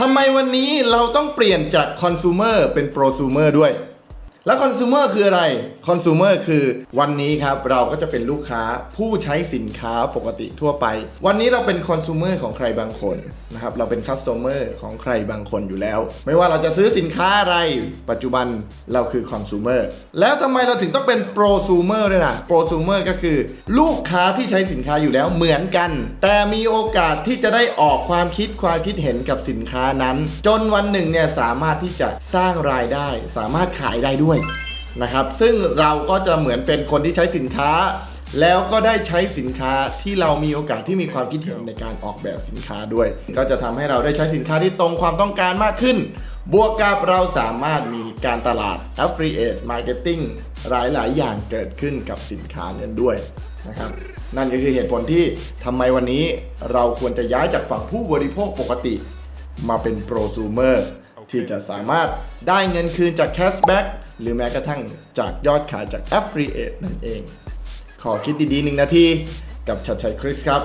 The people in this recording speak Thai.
ทำไมวันนี้เราต้องเปลี่ยนจากคอน sumer เป็น prosumer ด้วย แล้วคอน sumer คืออะไร คอน sumer คือวันนี้ครับเราก็จะเป็นลูกค้าผู้ใช้สินค้าปกติทั่วไป วันนี้เราเป็นคอน sumer ของใครบางคนนะครับ เราเป็น customer ของใครบางคนอยู่แล้ว ไม่ว่าเราจะซื้อสินค้าอะไร ปัจจุบันเราคือ consumer แล้วทำไมเราถึงต้องเป็น prosumer ด้วยนะ prosumer ก็คือ ลูกค้าที่ใช้สินค้าอยู่แล้วเหมือนกัน แต่มีโอกาสที่จะได้ออกความคิดความคิดเห็นกับสินค้านั้น จนวันหนึ่งเนี่ยสามารถที่จะสร้างรายได้ สามารถขายได้ด้วยนะครับ ซึ่งเราก็จะเหมือนเป็นคนที่ใช้สินค้า แล้วก็ได้ใช้สินค้าที่เรามีโอกาสที่มีความคิดเห็นในการออกแบบสินค้าด้วย ก็จะทำให้เราได้ใช้สินค้าที่ตรงความต้องการมากขึ้น บวกกับเราสามารถมีการตลาด affiliate marketing หลายๆ อย่างเกิดขึ้นกับสินค้านั้นด้วยนะครับนั่นก็คือเหตุผลที่ทำไมวันนี้เราควรจะย้ายจากฝั่งผู้บริโภคปกติ มาเป็นโปรซูเมอร์ ที่จะสามารถได้เงินคืนจากแคชแบ็กหรือแม้กระทั่งจากยอดขายจากแอฟรีเอตนั่นเอง ขอคิดดีๆหนึ่งนาทีกับชัดชัยคริสครับ